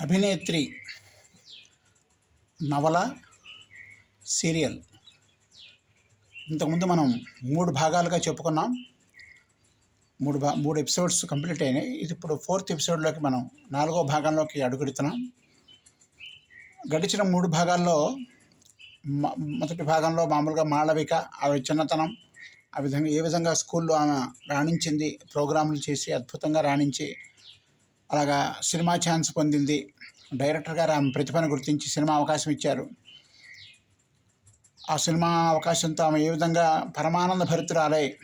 అభినేత్రి నవల సీరియల్. ఇంతకుముందు మనం మూడు భాగాలుగా చెప్పుకున్నాం. మూడు భా మూడు ఎపిసోడ్స్ కంప్లీట్ అయినాయి. ఇది ఇప్పుడు ఫోర్త్ ఎపిసోడ్లోకి మనం నాలుగో భాగంలోకి అడుగుడుతున్నాం. గడిచిన మూడు భాగాల్లో మొదటి భాగంలో మామూలుగా మాళవిక ఆవిడ చిన్నతనం ఆ విధంగా ఏ విధంగా స్కూల్లో ఆమె రాణించింది ప్రోగ్రాంలు చేసి అద్భుతంగా రాణించి అలాగా సినిమా ఛాన్స్ పొందింది. డైరెక్టర్ గారు ఆమె ప్రతిభను గుర్తించి సినిమా అవకాశం ఇచ్చారు. ఆ సినిమా అవకాశంతో ఆమె ఏ విధంగా పరమానంద భరితురాలై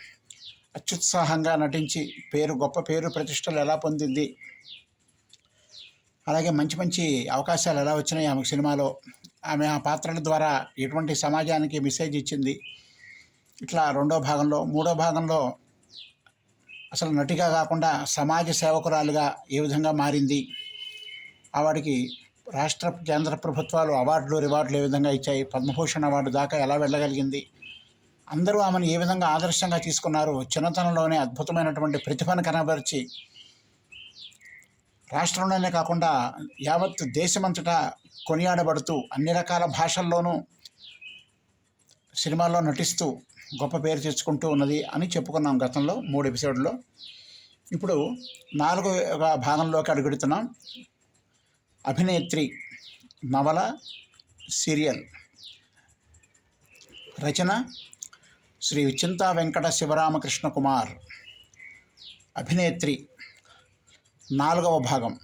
అత్యుత్సాహంగా నటించి పేరు గొప్ప పేరు ప్రతిష్టలు ఎలా పొందింది? అలాగే మంచి మంచి అవకాశాలు ఎలా వచ్చినాయి ఆమెకు సినిమాలో? ఆమె ఆ పాత్రల ద్వారా ఎటువంటి సమాజానికి మెసేజ్ ఇచ్చింది? ఇట్లా రెండో భాగంలో మూడో భాగంలో అసలు నటిగా కాకుండా సమాజ సేవకురాలుగా ఏ విధంగా మారింది? ఆవిడకి రాష్ట్ర కేంద్ర ప్రభుత్వాలు అవార్డులు రివార్డులు ఏ విధంగా ఇచ్చాయి? పద్మభూషణ్ అవార్డు దాకా ఎలా వెళ్ళగలిగింది? అందరూ ఆమెను ఏ విధంగా ఆదర్శంగా తీసుకున్నారు? చిన్నతనంలోనే అద్భుతమైనటువంటి ప్రతిభను కనబరిచి రాష్ట్రంలోనే కాకుండా యావత్ దేశమంతటా కొనియాడబడుతూ అన్ని రకాల భాషల్లోనూ సినిమాల్లో నటిస్తూ గొప్ప పేరు తెచ్చుకుంటూ ఉన్నది అని చెప్పుకున్నాం గతంలో మూడు ఎపిసోడ్లో. ఇప్పుడు నాలుగో భాగంలోకి అడుగుడుతున్నాం. అభినేత్రి నవల సీరియల్ రచన శ్రీ చింతా వెంకట శివరామకృష్ణ కుమార్. అభినేత్రి నాలుగవ భాగం.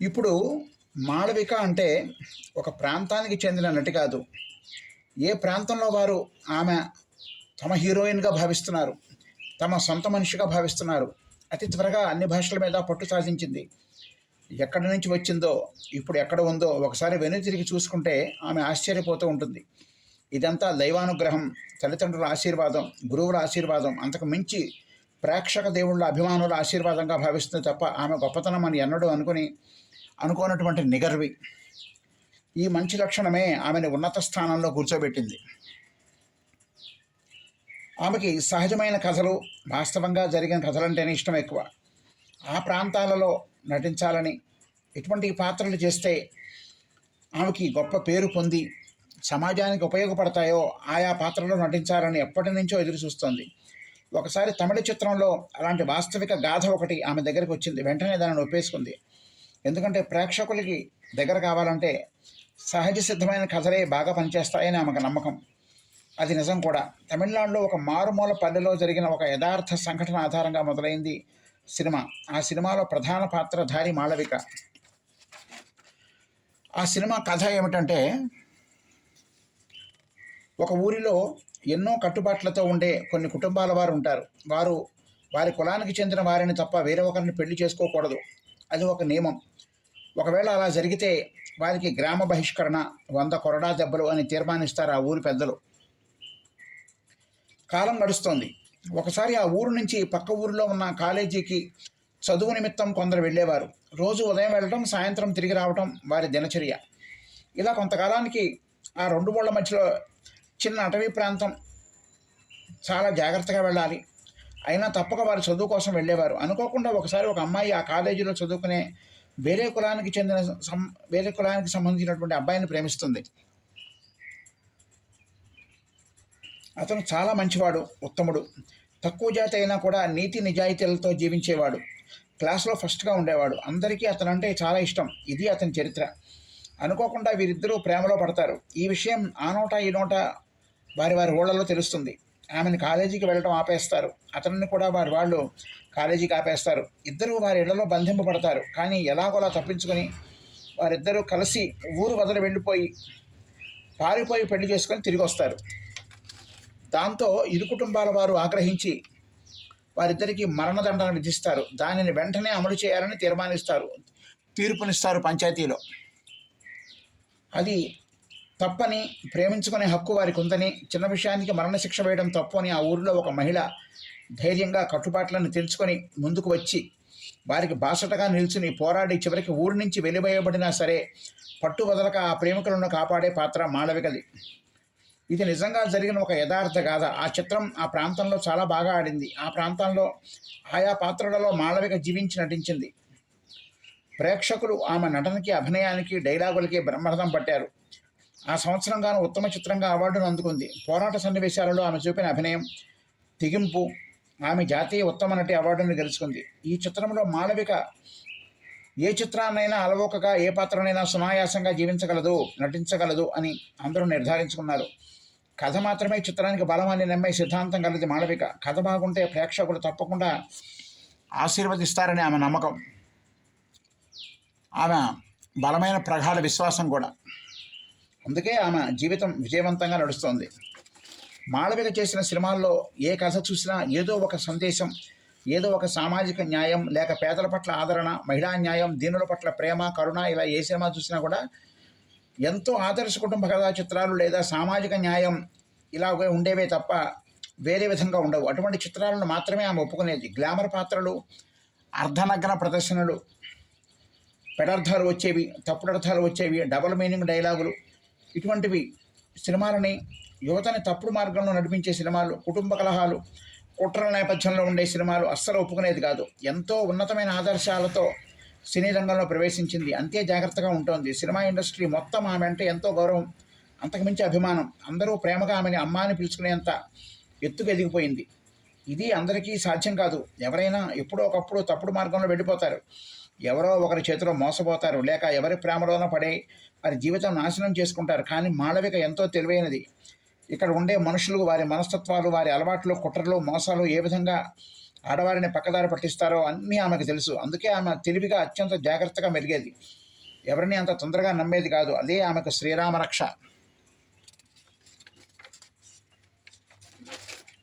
ఇప్పుడు మాళవిక అంటే ఒక ప్రాంతానికి చెందిన నటి కాదు. ఏ ప్రాంతంలో వారు ఆమె తమ హీరోయిన్గా భావిస్తున్నారు తమ సొంత మనిషిగా భావిస్తున్నారు అతి త్వరగా అన్ని భాషల మీద పట్టు సాధించింది. ఎక్కడి నుంచి వచ్చిందో ఇప్పుడు ఎక్కడ ఉందో ఒకసారి వెను తిరిగి చూసుకుంటే ఆమె ఆశ్చర్యపోతూ ఉంటుంది. ఇదంతా దైవానుగ్రహం తల్లిదండ్రుల ఆశీర్వాదం గురువుల ఆశీర్వాదం అంతకు మించి ప్రేక్షక దేవుళ్ళ అభిమానుల ఆశీర్వాదంగా భావిస్తుంది తప్ప ఆమె గొప్పతనం అని ఎన్నడూ అనుకుని అనుకోనటువంటి నిగర్వి. ఈ మంచి లక్షణమే ఆమెను ఉన్నత స్థానంలో కూర్చోబెట్టింది. ఆమెకి సహజమైన కథలు వాస్తవంగా జరిగిన కథలంటేనే ఇష్టం ఎక్కువ. ఆ ప్రాంతాలలో నటించాలని ఎటువంటి పాత్రలు చేస్తే ఆమెకి గొప్ప పేరు పొంది సమాజానికి ఉపయోగపడతాయో ఆయా పాత్రలో నటించాలని ఎప్పటి నుంచో ఎదురు చూస్తోంది. ఒకసారి తమిళ చిత్రంలో అలాంటి వాస్తవిక గాథ ఒకటి ఆమె దగ్గరికి వచ్చింది. వెంటనే దానిని ఒప్పేసుకుంది. ఎందుకంటే ప్రేక్షకులకి దగ్గర కావాలంటే సహజ సిద్ధమైన కథలే బాగా పనిచేస్తాయని ఆమెకు నమ్మకం. అది నిజం కూడా. తమిళనాడులో ఒక మారుమూల పల్లెలో జరిగిన ఒక యథార్థ సంఘటన ఆధారంగా మొదలైంది సినిమా. ఆ సినిమాలో ప్రధాన పాత్రధారి మాళవిక. ఆ సినిమా కథ ఏమిటంటే ఒక ఊరిలో ఎన్నో కట్టుబాట్లతో ఉండే కొన్ని కుటుంబాల వారు ఉంటారు. వారు వారి కులానికి చెందిన వారిని తప్ప వేరే ఒకరిని పెళ్ళి చేసుకోకూడదు. అది ఒక నియమం. ఒకవేళ అలా జరిగితే వారికి గ్రామ బహిష్కరణ వంద కొరడా దెబ్బలు అని తీర్మానిస్తారు ఆ ఊరి పెద్దలు. కాలం గడుస్తోంది. ఒకసారి ఆ ఊరు నుంచి పక్క ఊరిలో ఉన్న కాలేజీకి చదువు నిమిత్తం కొందరు వెళ్ళేవారు. రోజు ఉదయం వెళ్ళడం సాయంత్రం తిరిగి రావటం వారి దినచర్య. ఇలా కొంతకాలానికి ఆ రెండు ఊళ్ళ మధ్యలో చిన్న అటవీ ప్రాంతం చాలా జాగ్రత్తగా వెళ్ళాలి. అయినా తప్పక వారు చదువు కోసం వెళ్ళేవారు. అనుకోకుండా ఒకసారి ఒక అమ్మాయి ఆ కాలేజీలో చదువుకునే వేరే కులానికి చెందిన సం వేరే కులానికి సంబంధించినటువంటి అబ్బాయిని ప్రేమిస్తుంది. అతను చాలా మంచివాడు ఉత్తముడు. తక్కువ జాతి అయినా కూడా నీతి నిజాయితీలతో జీవించేవాడు. క్లాస్లో ఫస్ట్గా ఉండేవాడు. అందరికీ అతను అంటే చాలా ఇష్టం. ఇది అతని చరిత్ర. అనుకోకుండా వీరిద్దరూ ప్రేమలో పడతారు. ఈ విషయం ఆ నోట ఈ నోట వారి వారి ఊళ్ళలో తెలుస్తుంది. ఆమెను కాలేజీకి వెళ్ళడం ఆపేస్తారు. అతనిని కూడా వారి వాళ్ళు కాలేజీకి ఆపేస్తారు. ఇద్దరూ వారి ఇళ్ళలో బంధింపబడతారు. కానీ ఎలాగోలా తప్పించుకొని వారిద్దరూ కలిసి ఊరు వదిలి వెళ్ళిపోయి పారిపోయి పెళ్ళి చేసుకొని తిరిగి వస్తారు. దాంతో ఇరు కుటుంబాల వారు ఆగ్రహించి వారిద్దరికీ మరణదండన విధిస్తారు. దానిని వెంటనే అమలు చేయాలని తీర్మానిస్తారు. తీర్పునిస్తారు పంచాయతీలో. అది తప్పని ప్రేమించుకునే హక్కు వారికి ఉందని చిన్న విషయానికి మరణశిక్ష వేయడం తప్పు అని ఆ ఊరిలో ఒక మహిళ ధైర్యంగా కట్టుబాట్లను తెలుసుకొని ముందుకు వచ్చి వారికి బాసటగా నిల్చుని పోరాడి చివరికి ఊరి నుంచి వెలివేయబడినా సరే పట్టు వదలక ఆ ప్రేమికులను కాపాడే పాత్ర మాళవికది ఇది నిజంగా జరిగిన ఒక యథార్థ గాథ. ఆ చిత్రం ఆ ప్రాంతంలో చాలా బాగా ఆడింది. ఆ ప్రాంతంలో ఆయా పాత్రలలో మాళవిక జీవించి నటించింది. ప్రేక్షకులు ఆమె నటనకి అభినయానికి డైలాగులకి బ్రహ్మరథం పట్టారు. ఆ సంవత్సరం గాను ఉత్తమ చిత్రంగా అవార్డును అందుకుంది. పోరాట సన్నివేశాలలో ఆమె చూపిన అభినయం తెగింపు ఆమె జాతీయ ఉత్తమ నటి అవార్డును గెలుచుకుంది. ఈ చిత్రంలో మాళవిక ఏ చిత్రాన్నైనా అలవోకగా ఏ పాత్రనైనా సునాయాసంగా జీవించగలదు నటించగలదు అని అందరూ నిర్ధారించుకున్నారు. కథ మాత్రమే చిత్రానికి బలం అని నమ్మే సిద్ధాంతం కలిగి మాళవిక. కథ బాగుంటే ప్రేక్షకులు తప్పకుండా ఆశీర్వదిస్తారని ఆమె నమ్మకం. ఆమె బలమైన ప్రగాఢ విశ్వాసం కూడా. అందుకే ఆమె జీవితం విజయవంతంగా నడుస్తోంది. మాళవిక చేసిన సినిమాల్లో ఏ కథ చూసినా ఏదో ఒక సందేశం ఏదో ఒక సామాజిక న్యాయం లేక పేదల పట్ల ఆదరణ మహిళా న్యాయం దీనుల పట్ల ప్రేమ కరుణ ఇలా ఏ సినిమా చూసినా కూడా ఎంతో ఆదర్శ కుటుంబ కథా చిత్రాలు లేదా సామాజిక న్యాయం ఇలా ఉండేవే తప్ప వేరే విధంగా ఉండవు. అటువంటి చిత్రాలను మాత్రమే ఆమె ఒప్పుకునేది. గ్లామర్ పాత్రలు అర్ధనగ్న ప్రదర్శనలు పెడర్థాలు వచ్చేవి తప్పుడు అర్థాలు వచ్చేవి డబుల్ మీనింగ్ డైలాగులు ఇటువంటివి సినిమాలని యువతని తప్పుడు మార్గంలో నడిపించే సినిమాలు కుటుంబ కలహాలు కుట్రల నేపథ్యంలో ఉండే సినిమాలు అస్సలు ఒప్పుకునేది కాదు. ఎంతో ఉన్నతమైన ఆదర్శాలతో సినీ రంగంలో ప్రవేశించింది. అంతే జాగ్రత్తగా ఉంటుంది. సినిమా ఇండస్ట్రీ మొత్తం ఆమె అంటే ఎంతో గౌరవం అంతకుమించి అభిమానం. అందరూ ప్రేమగా ఆమెని అమ్మ అని పిలుచుకునేంత ఎత్తుకు ఎదిగిపోయింది. ఇది అందరికీ సాధ్యం కాదు. ఎవరైనా ఎప్పుడో ఒకప్పుడు తప్పుడు మార్గంలో వెళ్ళిపోతారు. ఎవరో ఒకరి చేతిలో మోసపోతారు. లేక ఎవరి ప్రేమలోనో పడే వారి జీవితం నాశనం చేసుకుంటారు. కానీ మాళవిక ఎంతో తెలివైనది. ఇక్కడ ఉండే మనుషులు వారి మనస్తత్వాలు వారి అలవాట్లు కుట్రలు మోసాలు ఏ విధంగా ఆడవారిని పక్కదారి పట్టిస్తారో అన్నీ ఆమెకు తెలుసు. అందుకే ఆమె తెలివిగా అత్యంత జాగ్రత్తగా మెరిగేది ఎవరిని అంత తొందరగా నమ్మేది కాదు. అదే ఆమెకు శ్రీరామ రక్ష.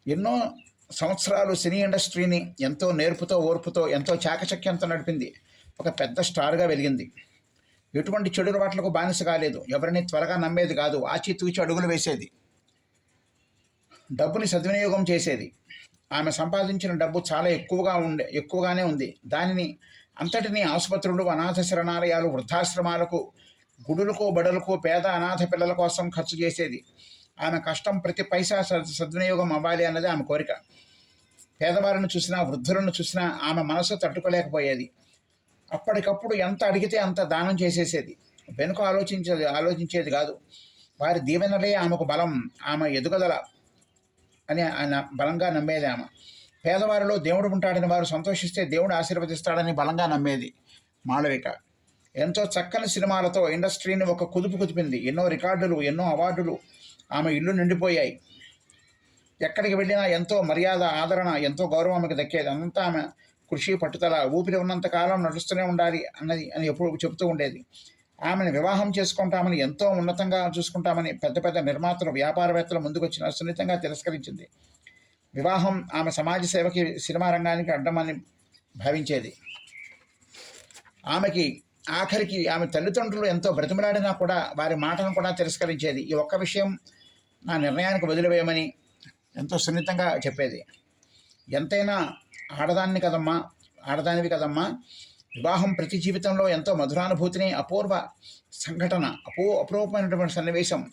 ఎన్నో సంవత్సరాలు సినీ ఇండస్ట్రీని ఎంతో నేర్పుతో ఓర్పుతో ఎంతో చాకచక్యంతో నడిపింది. ఒక పెద్ద స్టార్గా వెలిగింది. ఎటువంటి చెడు అలవాట్లకు బానిస కాలేదు. ఎవరిని త్వరగా నమ్మేది కాదు. ఆచితూచి అడుగులు వేసేది. డబ్బుని సద్వినియోగం చేసేది. ఆమె సంపాదించిన డబ్బు చాలా ఎక్కువగా ఉండే ఎక్కువగానే ఉంది. దానిని అంతటినీ ఆసుపత్రులు అనాథ శరణాలయాలు వృద్ధాశ్రమాలకు గుడులకు బడులకు పేద అనాథ పిల్లల కోసం ఖర్చు చేసేది. ఆమె కష్టం ప్రతి పైసా సద్- సద్వినియోగం అవ్వాలి అన్నది ఆమె కోరిక. పేదవారిని చూసినా వృద్ధులను చూసినా ఆమె మనసు తట్టుకోలేకపోయేది. అప్పటికప్పుడు ఎంత అడిగితే అంత దానం చేసేసేది. వెనుక ఆలోచించేది ఆలోచించేది కాదు. వారి దీవెనలే ఆమెకు బలం ఆమె ఎదుగుదల అని ఆయన బలంగా నమ్మేది ఆమె. పేదవారిలో దేవుడు ఉంటాడని వారు సంతోషిస్తే దేవుడు ఆశీర్వదిస్తాడని బలంగా నమ్మేది మాళవిక. ఎంతో చక్కని సినిమాలతో ఇండస్ట్రీని ఒక కుదుపు కుదిపింది. ఎన్నో రికార్డులు ఎన్నో అవార్డులు ఆమె ఇల్లు నిండిపోయాయి. ఎక్కడికి వెళ్ళినా ఎంతో మర్యాద ఆదరణ ఎంతో గౌరవం ఆమెకు దక్కేది. అంతా ఆమె కృషి పట్టుదల ఊపిరి ఉన్నంత కాలం నడుస్తూనే ఉండాలి అన్నది అని ఎప్పుడు చెబుతూ ఉండేది. ఆమెను వివాహం చేసుకుంటామని ఎంతో ఉన్నతంగా చూసుకుంటామని పెద్ద పెద్ద నిర్మాతలు వ్యాపారవేత్తలు ముందుకొచ్చిన సున్నితంగా తిరస్కరించింది. వివాహం ఆమె సమాజ సేవకి సినిమా రంగానికి అడ్డమని భావించేది. ఆమెకి ఆఖరికి ఆమె తల్లిదండ్రులు ఎంతో బ్రతిమలాడినా కూడా వారి మాటను కూడా తిరస్కరించేది. ఈ ఒక్క విషయం నా నిర్ణయానికి వదిలివేయమని ఎంతో సున్నితంగా చెప్పేది. ఎంతైనా ఆడదాన్ని కదమ్మా ఆడదానివి కదమ్మా. వివాహం ప్రతి జీవితంలో ఎంతో మధురానుభూతిని అపూర్వ సంఘటన అపూ అపూర్వమైనటువంటి సన్నివేశం.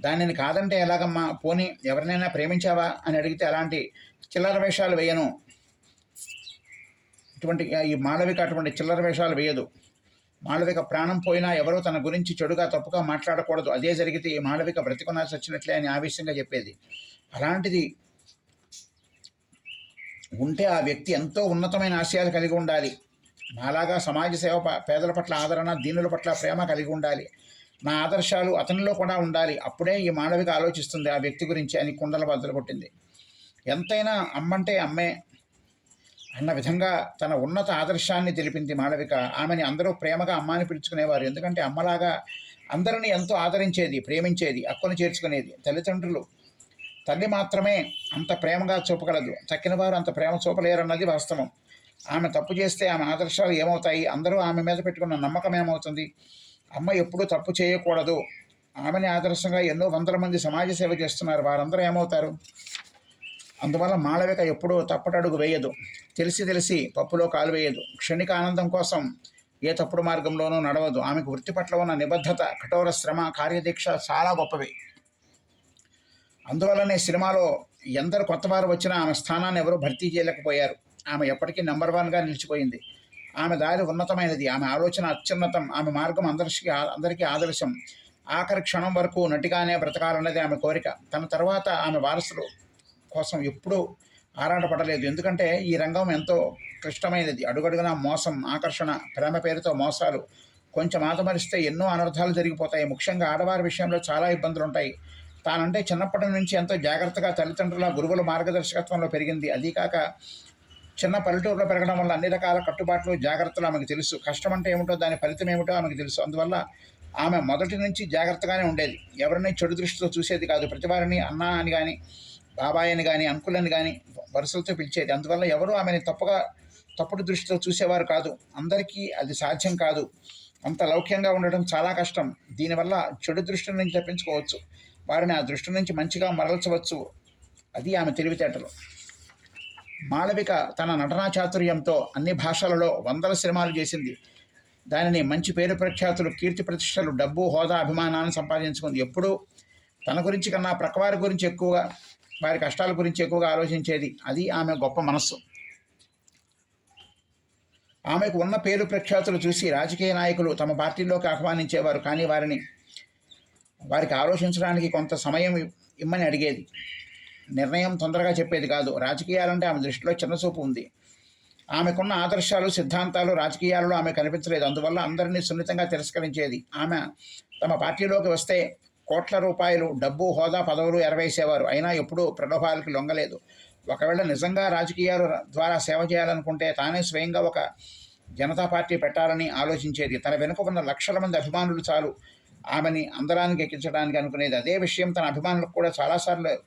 దానిని కాదంటే ఎలాగమ్మా? పోనీ ఎవరినైనా ప్రేమించావా అని అడిగితే అలాంటి చిల్లర వేషాలు వేయను. ఇటువంటి ఈ మాళవిక అటువంటి చిల్లర వేషాలు వేయదు. మాళవిక ప్రాణం పోయినా ఎవరో తన గురించి చెడుగా తప్పుగా మాట్లాడకూడదు. అదే జరిగితే ఈ మాళవిక బ్రతికున్నా వచ్చినట్లే అని ఆవేశంగా చెప్పేది. అలాంటిది ఉంటే ఆ వ్యక్తి ఎంతో ఉన్నతమైన ఆశయాలు కలిగి ఉండాలి. నాలాగా సమాజ సేవ ప- పేదల పట్ల ఆదరణ దీనుల పట్ల ప్రేమ కలిగి ఉండాలి. నా ఆదర్శాలు అతనిలో కూడా ఉండాలి. అప్పుడే ఈ మానవిక ఆలోచిస్తుంది ఆ వ్యక్తి గురించి అని కుండల బద్దలు కొట్టింది. ఎంతైనా అమ్మంటే అమ్మే అన్న విధంగా తన ఉన్నత ఆదర్శాన్ని తెలిపింది మాళవిక ఆమెని అందరూ ప్రేమగా అమ్మాని పిలుచుకునేవారు. ఎందుకంటే అమ్మలాగా అందరినీ ఎంతో ఆదరించేది ప్రేమించేది అక్కును చేర్చుకునేది తల్లిదండ్రులు. తల్లి మాత్రమే అంత ప్రేమగా చూపగలదు. తక్కిన వారు అంత ప్రేమ చూపలేరన్నది వాస్తవం. ఆమె తప్పు చేస్తే ఆమె ఆదర్శాలు ఏమవుతాయి? అందరూ ఆమె మీద పెట్టుకున్న నమ్మకం ఏమవుతుంది? అమ్మ ఎప్పుడూ తప్పు చేయకూడదు. ఆమెని ఆదర్శంగా ఎన్నో వందల మంది సమాజ సేవ చేస్తున్నారు. వారందరూ ఏమవుతారు? అందువల్ల మాళవిక ఎప్పుడూ తప్పటడుగు వేయదు. తెలిసి తెలిసి పప్పులో కాలు వేయదు. క్షణిక ఆనందం కోసం ఏ తప్పుడు మార్గంలోనూ నడవదు. ఆమెకు వృత్తి పట్ల ఉన్న నిబద్ధత కఠోర శ్రమ కార్యదీక్ష చాలా గొప్పవి. అందువల్లనే సినిమాలో ఎందరు కొత్త వారు వచ్చినా ఆమె స్థానాన్ని ఎవరూ భర్తీ చేయలేకపోయారు. ఆమె ఎప్పటికీ నెంబర్ వన్గా నిలిచిపోయింది. ఆమె దారి ఉన్నతమైనది. ఆమె ఆలోచన అత్యున్నతం. ఆమె మార్గం అందరికీ అందరికీ ఆదర్శం. ఆఖరి క్షణం వరకు నటిగానే బ్రతకాలన్నది ఆమె కోరిక. తన తర్వాత ఆమె వారసులు కోసం ఎప్పుడూ ఆరాటపడలేదు. ఎందుకంటే ఈ రంగం ఎంతో క్లిష్టమైనది. అడుగడుగునా మోసం ఆకర్షణ ప్రేమ పేరుతో మోసాలు కొంచెం ఆదమరిస్తే ఎన్నో అనర్థాలు జరిగిపోతాయి. ముఖ్యంగా ఆడవారి విషయంలో చాలా ఇబ్బందులు ఉంటాయి తానంటే చిన్నప్పటి నుంచి ఎంతో జాగ్రత్తగా తల్లిదండ్రుల గురువుల మార్గదర్శకత్వంలో పెరిగింది. అదీ కాక చిన్న పల్లెటూరులో పెరగడం వల్ల అన్ని రకాల కట్టుబాట్లు జాగ్రత్తలు ఆమెకు తెలుసు. కష్టం అంటే ఏమిటో దాని ఫలితం ఏమిటో ఆమెకు తెలుసు. అందువల్ల ఆమె మొదటి నుంచి జాగ్రత్తగానే ఉండేది. ఎవరిని చెడు దృష్టితో చూసేది కాదు. ప్రతివారిని అన్న అని కానీ బాబాయ్ అని కానీ అంకుల్ అని కానీ వరుసలతో పిలిచేది. అందువల్ల ఎవరు ఆమెని తప్పుగా తప్పుడు దృష్టితో చూసేవారు కాదు. అందరికీ అది సాధ్యం కాదు. అంత లౌక్యంగా ఉండడం చాలా కష్టం. దీనివల్ల చెడు దృష్టి నుంచి తప్పించుకోవచ్చు. వారిని ఆ దృష్టి నుంచి మంచిగా మరల్చవచ్చు. అది ఆమె తెలివితేటలు. మాళవిక తన నటనా చాతుర్యంతో అన్ని భాషలలో వందల సినిమాలు చేసింది. దానిని మంచి పేరు ప్రఖ్యాతులు కీర్తి ప్రతిష్టలు డబ్బు హోదా అభిమానాన్ని సంపాదించుకుంది. ఎప్పుడూ తన గురించి కన్నా ప్రక్కవారి గురించి ఎక్కువగా వారి కష్టాల గురించి ఎక్కువగా ఆలోచించేది. అది ఆమె గొప్ప మనస్సు. ఆమెకు ఉన్న పేరు ప్రఖ్యాతులు చూసి రాజకీయ నాయకులు తమ పార్టీలోకి ఆహ్వానించేవారు. కానీ వారిని వారికి ఆలోచించడానికి కొంత సమయం ఇమ్మని అడిగేది. నిర్ణయం తొందరగా చెప్పేది కాదు. రాజకీయాలంటే ఆమె దృష్టిలో చిన్నచూపు ఉంది. ఆమెకున్న ఆదర్శాలు సిద్ధాంతాలు రాజకీయాలలో ఆమె కనిపించలేదు. అందువల్ల అందరినీ సున్నితంగా తిరస్కరించేది ఆమె. తమ పార్టీలోకి వస్తే కోట్ల రూపాయలు డబ్బు హోదా పదవులు ఎరవేసేవారు. అయినా ఎప్పుడూ ప్రలోభాలకి లొంగలేదు. ఒకవేళ నిజంగా రాజకీయాలు ద్వారా సేవ చేయాలనుకుంటే తానే స్వయంగా ఒక జనతా పార్టీ పెట్టాలని ఆలోచించేది. తన వెనుక ఉన్న లక్షల మంది అభిమానులు చాలు. ఆమెని అందరానికి ఎక్కించడానికి అనుకునేది అదే విషయం తన అభిమానులకు కూడా చాలాసార్లు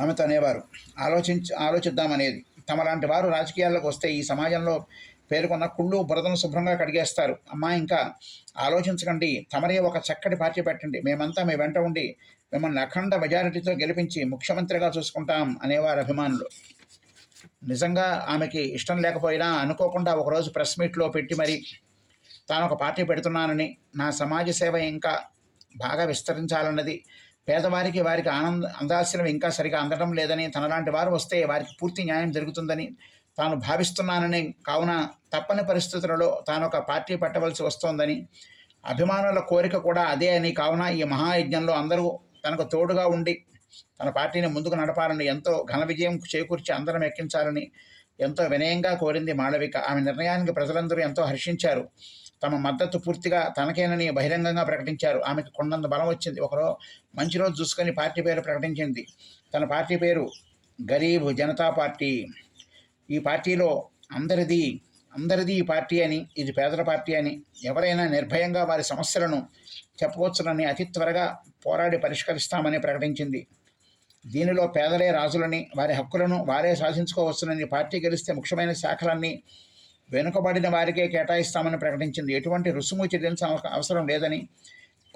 ఆమెతో అనేవారు ఆలోచించి ఆలోచిద్దామనేది. తమలాంటి వారు రాజకీయాల్లోకి వస్తే ఈ సమాజంలో పేర్కొన్న కుళ్ళు బురదను శుభ్రంగా కడిగేస్తారు. అమ్మా ఇంకా ఆలోచించకండి. తమరే ఒక చక్కటి పార్టీ పెట్టండి. మేమంతా మీ వెంట ఉండి మిమ్మల్ని అఖండ మెజారిటీతో గెలిపించి ముఖ్యమంత్రిగా చూసుకుంటాం అనేవారు అభిమానులు. నిజంగా ఆమెకి ఇష్టం లేకపోయినా అనుకోకుండా ఒకరోజు ప్రెస్ మీట్లో పెట్టి మరి తాను ఒక పార్టీ పెడుతున్నానని నా సమాజ సేవ ఇంకా బాగా విస్తరించాలన్నది పేదవారికి వారికి ఆనంద అందాల్సినవి ఇంకా సరిగా అందడం లేదని తనలాంటి వారు వస్తే వారికి పూర్తి న్యాయం జరుగుతుందని తాను భావిస్తున్నానని కావున తప్పని పరిస్థితులలో తాను ఒక పార్టీ పెట్టవలసి వస్తోందని అభిమానుల కోరిక కూడా అదే అని కావున ఈ మహాయజ్ఞంలో అందరూ తనకు తోడుగా ఉండి తన పార్టీని ముందుకు నడపాలని ఎంతో ఘన విజయం చేకూర్చి అందరం ఎక్కించాలని ఎంతో వినయంగా కోరింది మాళవిక. ఆమె నిర్ణయానికి ప్రజలందరూ ఎంతో హర్షించారు. తమ మద్దతు పూర్తిగా తనకేనని బహిరంగంగా ప్రకటించారు. ఆమెకు కొండంత బలం వచ్చింది. ఒకరో మంచి రోజు చూసుకొని పార్టీ పేరు ప్రకటించింది. తన పార్టీ పేరు గరీబ్ జనతా పార్టీ. ఈ పార్టీలో అందరిది అందరిది ఈ పార్టీ అని ఇది పేదల పార్టీ అని ఎవరైనా నిర్భయంగా వారి సమస్యలను చెప్పవచ్చునని అతి త్వరగా పోరాడి పరిష్కరిస్తామని ప్రకటించింది. దీనిలో పేదలే రాజులని వారి హక్కులను వారే సాధించుకోవచ్చునని పార్టీ గెలిస్తే ముఖ్యమైన శాఖలన్నీ వెనుకబడిన వారికే కేటాయిస్తామని ప్రకటించింది. ఎటువంటి రుసుము చెల్లించిన అవసరం లేదని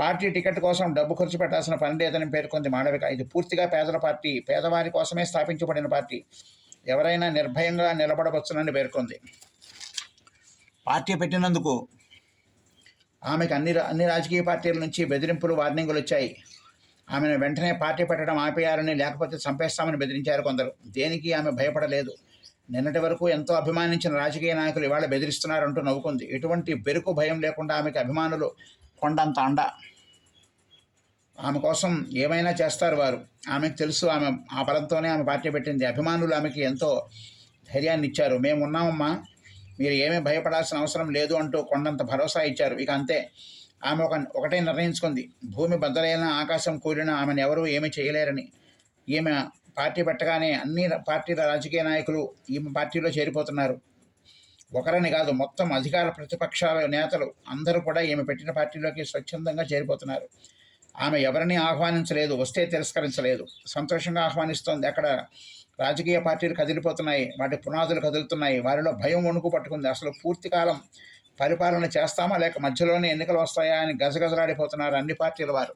పార్టీ టికెట్ కోసం డబ్బు ఖర్చు పెట్టాల్సిన పని లేదని పేర్కొంది మాండవిక ఇది పూర్తిగా పేదల పార్టీ పేదవారి కోసమే స్థాపించబడిన పార్టీ. ఎవరైనా నిర్భయంగా నిలబడవచ్చునని పేర్కొంది. పార్టీ పెట్టినందుకు ఆమెకు అన్ని అన్ని రాజకీయ పార్టీల నుంచి బెదిరింపులు వార్నింగులు వచ్చాయి. ఆమెను వెంటనే పార్టీ పెట్టడం ఆపేయాలని లేకపోతే చంపేస్తామని బెదిరించారు కొందరు. దేనికి ఆమె భయపడలేదు. నిన్నటి వరకు ఎంతో అభిమానించిన రాజకీయ నాయకులు ఇవాళ బెదిరిస్తున్నారంటూ నవ్వుకుంది. ఎటువంటి బెరుకు భయం లేకుండా ఆమెకు అభిమానులు కొండంత అండ. ఆమె కోసం ఏమైనా చేస్తారు వారు. ఆమెకు తెలుసు ఆమె ఆ బలంతోనే ఆమె పార్టీ పెట్టింది. అభిమానులు ఆమెకి ఎంతో ధైర్యాన్ని ఇచ్చారు. మేము ఉన్నామమ్మా. మీరు ఏమీ భయపడాల్సిన అవసరం లేదు అంటూ కొండంత భరోసా ఇచ్చారు. ఇక అంతే. ఆమె ఒక ఒకటే నిర్ణయించుకుంది. భూమి బద్దలైన ఆకాశం కూలిన ఆమెను ఎవరూ ఏమీ చేయలేరని. ఈమె పార్టీ పెట్టగానే అన్ని పార్టీల రాజకీయ నాయకులు ఈమె పార్టీలో చేరిపోతున్నారు. ఒకరని కాదు మొత్తం అధికార ప్రతిపక్షాల నేతలు అందరూ కూడా ఈమె పెట్టిన పార్టీలోకి స్వచ్ఛందంగా చేరిపోతున్నారు. ఆమె ఎవరిని ఆహ్వానించలేదు వస్తే తిరస్కరించలేదు. సంతోషంగా ఆహ్వానిస్తోంది. అక్కడ రాజకీయ పార్టీలు కదిలిపోతున్నాయి వాటి పునాదులు కదులుతున్నాయి. వారిలో భయం వణుకు పట్టుకుంది. అసలు పూర్తి కాలం పరిపాలన చేస్తామా లేక మధ్యలోనే ఎన్నికలు వస్తాయా అని గజగజలాడిపోతున్నారు అన్ని పార్టీల వారు.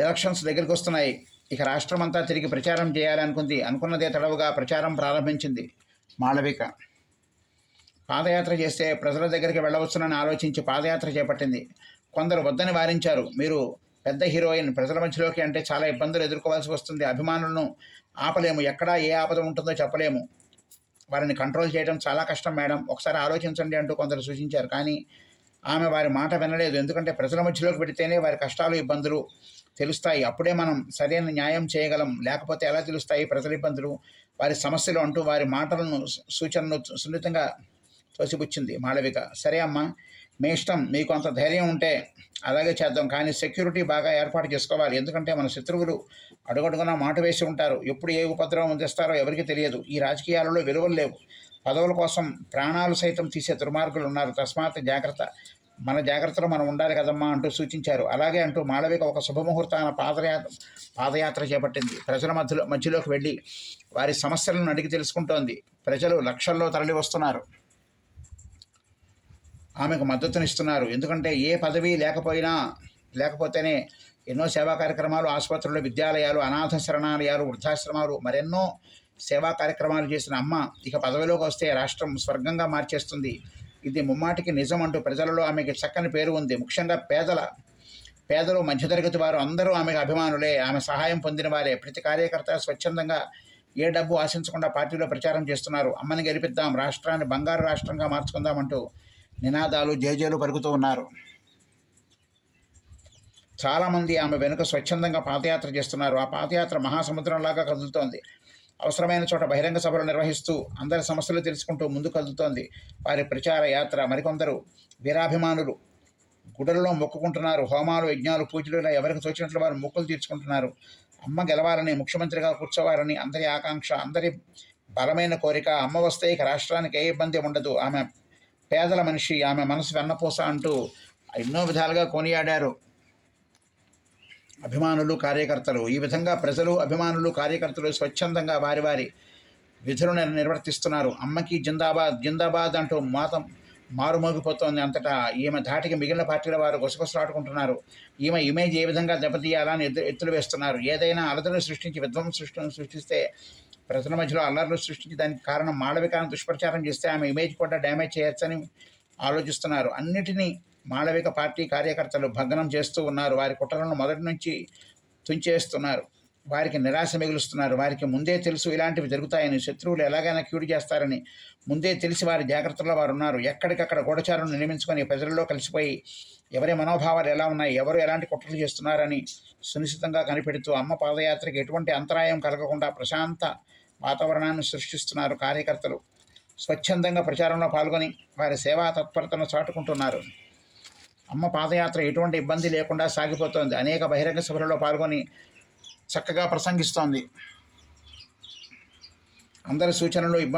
ఎలక్షన్స్ దగ్గరికి వస్తున్నాయి. ఇక రాష్ట్రం అంతా తిరిగి ప్రచారం చేయాలనుకుంది అనుకున్నదే తడవుగా ప్రచారం ప్రారంభించింది మాళవిక. పాదయాత్ర చేస్తే ప్రజల దగ్గరికి వెళ్ళవచ్చునని ఆలోచించి పాదయాత్ర చేపట్టింది. కొందరు వద్దని వారించారు. మీరు పెద్ద హీరోయిన్ ప్రజల మధ్యలోకి అంటే చాలా ఇబ్బందులు ఎదుర్కోవాల్సి వస్తుంది. అభిమానులను ఆపలేము. ఎక్కడా ఏ ఆపద ఉంటుందో చెప్పలేము. వారిని కంట్రోల్ చేయడం చాలా కష్టం మేడం. ఒకసారి ఆలోచించండి అంటూ కొందరు సూచించారు. కానీ ఆమె వారి మాట వినలేదు. ఎందుకంటే ప్రజల మధ్యలోకి పెడితేనే వారి కష్టాలు ఇబ్బందులు తెలుస్తాయి. అప్పుడే మనం సరైన న్యాయం చేయగలం. లేకపోతే ఎలా తెలుస్తాయి ప్రజల ఇబ్బందులు? వారి సమస్యలు అంటూ వారి మాటలను సూచనలు సున్నితంగా తోసిపుచ్చింది మాళవిక. సరే అమ్మా మీ ఇష్టం. మీకు అంత ధైర్యం ఉంటే అలాగే చేద్దాం. కానీ సెక్యూరిటీ బాగా ఏర్పాటు చేసుకోవాలి. ఎందుకంటే మన శత్రువులు అడుగడుగునా మాట వేసి ఉంటారు. ఎప్పుడు ఏ ఉపద్రవం అందిస్తారో ఎవరికి తెలియదు. ఈ రాజకీయాలలో విలువలు లేవు. పదవుల కోసం ప్రాణాలు సైతం తీసే దుర్మార్గులు ఉన్నారు. తస్మాత్ జాగ్రత్త. మన జాగ్రత్తలో మనం ఉండాలి కదమ్మా అంటూ సూచించారు. అలాగే అంటూ మాళవిక ఒక శుభముహూర్తాన పాదయాత్ర పాదయాత్ర చేపట్టింది. ప్రజల మధ్యలో మధ్యలోకి వెళ్ళి వారి సమస్యలను అడిగి తెలుసుకుంటోంది. ప్రజలు లక్షల్లో తరలి వస్తున్నారు. ఆమెకు మద్దతునిస్తున్నారు. ఎందుకంటే ఏ పదవి లేకపోయినా లేకపోతేనే ఎన్నో సేవా కార్యక్రమాలు ఆసుపత్రులు విద్యాలయాలు అనాథ శరణాలయాలు వృద్ధాశ్రమాలు మరెన్నో సేవా కార్యక్రమాలు చేసిన అమ్మ ఇక పదవిలోకి వస్తే రాష్ట్రం స్వర్గంగా మార్చేస్తుంది. ఇది ముమ్మాటికి నిజం అంటూ ప్రజలలో ఆమెకి చక్కని పేరు ఉంది. ముఖ్యంగా పేదల పేదలు మధ్యతరగతి వారు అందరూ ఆమెకు అభిమానులే. ఆమె సహాయం పొందిన వారే. ప్రతి కార్యకర్త స్వచ్ఛందంగా ఏ డబ్బు ఆశించకుండా పార్టీలో ప్రచారం చేస్తున్నారు. అమ్మని గెలిపిద్దాం రాష్ట్రాన్ని బంగారు రాష్ట్రంగా మార్చుకుందామంటూ నినాదాలు జేజేలు పరుగుతూ ఉన్నారు. చాలామంది ఆమె వెనుక స్వచ్ఛందంగా పాదయాత్ర చేస్తున్నారు. ఆ పాదయాత్ర మహాసముద్రంలాగా కదులుతోంది. అవసరమైన చోట బహిరంగ సభలు నిర్వహిస్తూ అందరి సమస్యలు తెలుసుకుంటూ ముందు కదులుతోంది. వారి ప్రచార యాత్ర మరికొందరు వీరాభిమానులు గుడులలో మొక్కుకుంటున్నారు. హోమాలు యజ్ఞాలు పూజలు ఇలా ఎవరికి తోచినట్లు వారు మొక్కులు తీర్చుకుంటున్నారు. అమ్మ గెలవాలని ముఖ్యమంత్రిగా కూర్చోవాలని అందరి ఆకాంక్ష అందరి బలమైన కోరిక అమ్మ వస్తే ఇక రాష్ట్రానికి ఏ ఇబ్బంది ఉండదు. ఆమె పేదల మనిషి ఆమె మనసు వెన్నపూస అంటూ ఎన్నో విధాలుగా కొనియాడారు. అభిమానులు కార్యకర్తలు. ఈ విధంగా ప్రజలు అభిమానులు కార్యకర్తలు స్వచ్ఛందంగా వారి వారి విధులను నిర్వర్తిస్తున్నారు. అమ్మకి జిందాబాద్ జిందాబాద్ అంటూ మాతం మారుమోగిపోతోంది అంతటా ఈమె ధాటికి మిగిలిన పార్టీల వారు గుసగుసలాడుకుంటున్నారు. ఈమె ఇమేజ్ ఏ విధంగా దెబ్బతీయాలని ఎత్తు ఎత్తులు వేస్తున్నారు. ఏదైనా అలదలు సృష్టించి విధ్వంస సృష్టి సృష్టిస్తే ప్రజల మధ్యలో అల్లర్లు సృష్టించి దానికి కారణం మాళవికాను దుష్ప్రచారం చేస్తే ఆమె ఇమేజ్ కూడా డ్యామేజ్ చేయొచ్చని ఆలోచిస్తున్నారు. అన్నిటినీ మాళవిక పార్టీ కార్యకర్తలు భగ్నం చేస్తూ ఉన్నారు. వారి కుట్రలను మొదటి నుంచి తుంచేస్తున్నారు. వారికి నిరాశ మిగులుస్తున్నారు. వారికి ముందే తెలుసు ఇలాంటివి జరుగుతాయని శత్రువులు ఎలాగైనా క్యూడి చేస్తారని ముందే తెలిసి వారి జాగ్రత్తలో వారు ఉన్నారు. ఎక్కడికక్కడ గూఢచారులను నిర్మించుకొని ప్రజల్లో కలిసిపోయి ఎవరి మనోభావాలు ఎలా ఉన్నాయి ఎవరు ఎలాంటి కుట్రలు చేస్తున్నారని సునిశ్చితంగా కనిపెడుతూ అమ్మ పాదయాత్రకి ఎటువంటి అంతరాయం కలగకుండా ప్రశాంత వాతావరణాన్ని సృష్టిస్తున్నారు కార్యకర్తలు. స్వచ్ఛందంగా ప్రచారంలో పాల్గొని వారి సేవా తత్పరతను చాటుకుంటున్నారు. అమ్మ పాదయాత్ర ఎటువంటి ఇబ్బంది లేకుండా సాగిపోతోంది. అనేక బహిరంగ సభలలో పాల్గొని చక్కగా ప్రసంగిస్తోంది. అందరి సూచనలు ఇబ్బంది